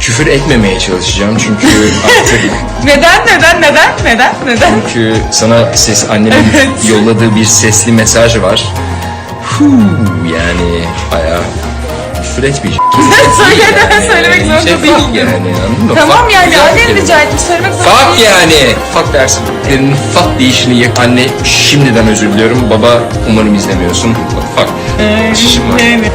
Küfür etmemeye çalışacağım çünkü artık Neden, neden, neden, neden, neden? çünkü sana ses annemin Evet. yolladığı bir sesli mesaj var. Huu, yani bayağı küfür etmeyeceğim. Söyle, söylemek Şey, zorunda fuck değilim. yani anladın mı? Tamam Fuck yani güzel annen kelime. rica etmiş söylemek zorunda Fuck değilim. yani. Fuck dersin. Senin fuck deyişini yak. Anne şimdiden özür diliyorum. Baba umarım izlemiyorsun. Fuck. Çişim var. Yani.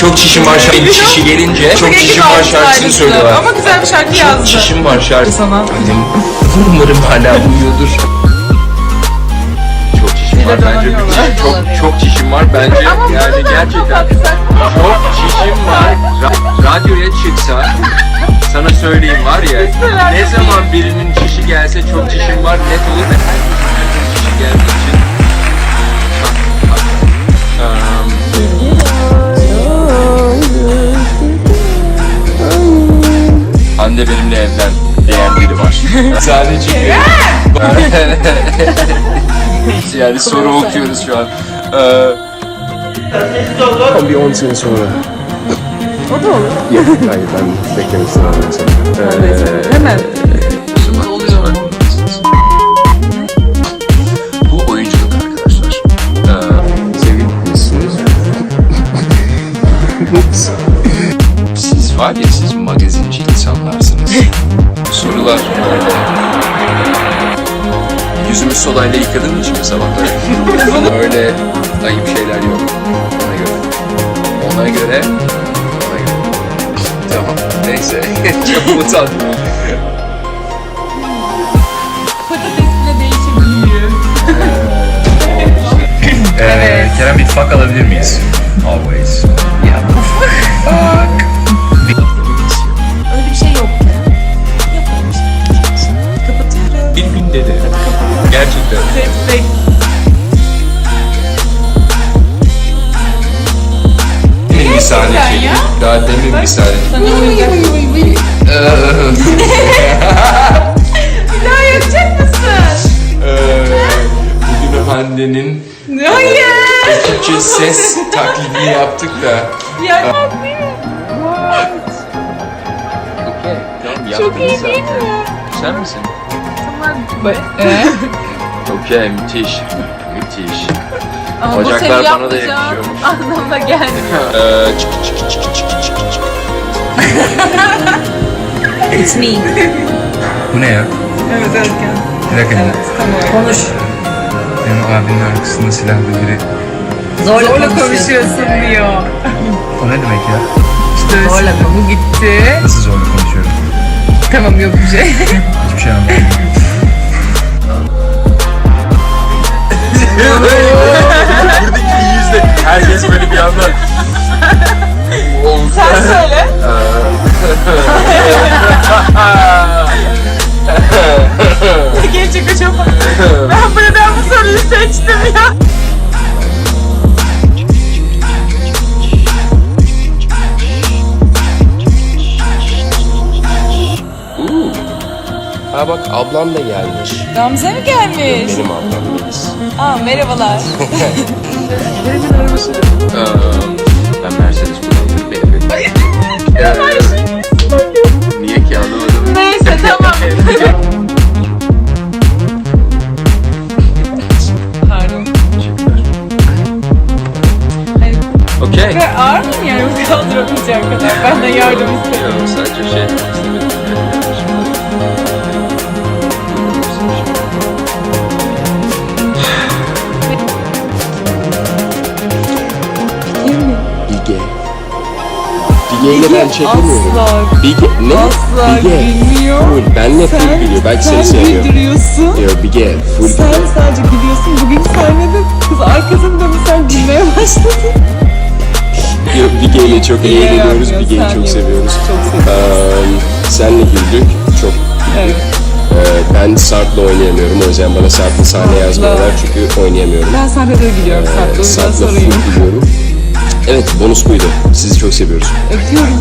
Çok çişim var şarkı çişi gelince çok çişim var şarkısını söylüyorlar. Ama güzel bir şarkı Çok yazdı. çişim var şarkı. Sana. Annem umarım hala uyuyordur. Çok çişim var bence. dolanıyorlar. Çok çok çişim var bence. yani gerçekten çok çişim var. Radyoya çıksa sana söyleyeyim var ya ne zaman birinin çişi gelse çok çişim var net olur ve herkesin çişi geldiği için Hande benimle evlen diyen biri var. Sadece yani soru okuyoruz şu an. Ee, Bir 10 sene sonra. O da olur. Yok hayır ben beklemek istemem mesela. Hemen. Bu oyunculuk arkadaşlar. Ee, Sevgilisiniz. siz var ya siz magazinci insanlarsınız. Sorular. Yüzümü sodayla yıkadığım için sabahları. Öyle ayıp şeyler yok. Ona göre. Ona göre. Tamam. Neyse. Çok utandım. Değişebiliyor. Ee, Kerem bir fuck alabilir miyiz? Always. Yeah. Öyle bir şey yok. Bir gün dedi. Gerçekten. Gerçekten çektik. ya. Daha demin bir uyacak. Bir daha yapacak mısın? Ee, bugün Hande'nin Hayır. Türkçe ses taklidini yaptık da. Ya Okey. Tamam çok iyi değil mi? Sen misin? Ee? Okey müthiş. Müthiş. Ama Bacaklar bu senin bana da yapmayacağın yakışıyormuş. Anlamına gelmiyor. Ee, çık çık çık çık çık çık çık. It's me. Bu ne ya? Evet evet. Bir dakika. Konuş. Benim abimin arkasında silahlı biri. Zorla, konuşuyorsun diyor. O ne demek ya? İşte Zorla bu gitti. Nasıl zorla konuşuyorum? Tamam yok bir şey. Hiçbir şey anlamadım. Herkes böyle bir anda. Sen söyle. Gerçekten çok Ben bu neden bu soruyu seçtim ya? Ha bak ablam da gelmiş. Gamze mi gelmiş? Benim ablam. Aa merhabalar. Ben Mercedes kullanıyorum. Ee, Niye ki anlamadım. Neyse tamam. Pardon. Okey. Ve ağır mı yani kaldıramayacak kadar? Benden yardım istedim. Yok sadece şey Bige ile ben çekemiyorum. Asla, Bige ne? asla Bige. gülmüyor. Full. Benle full Sen- biliyor. Belki sen seni seviyor. güldürüyorsun. Yo Bige full Sen biliyor. sadece gülüyorsun. Bugün sahnede kız arkasını dönüp sen gülmeye başladın. Yo, Bige ile çok İyi eğleniyoruz. sen çok yapıyorsun. seviyoruz. Çok seviyorum. Ee, senle güldük. Çok güldük. Ee, ben Sarp'la oynayamıyorum. O yüzden bana Sarp'la sahne yazmıyorlar. Çünkü oynayamıyorum. Ben sahnede gülüyorum Ee, Sarp'la. Yüzden Sarp'la full gülüyorum. Evet bonus buydu. Sizi çok seviyoruz. Öpüyoruz.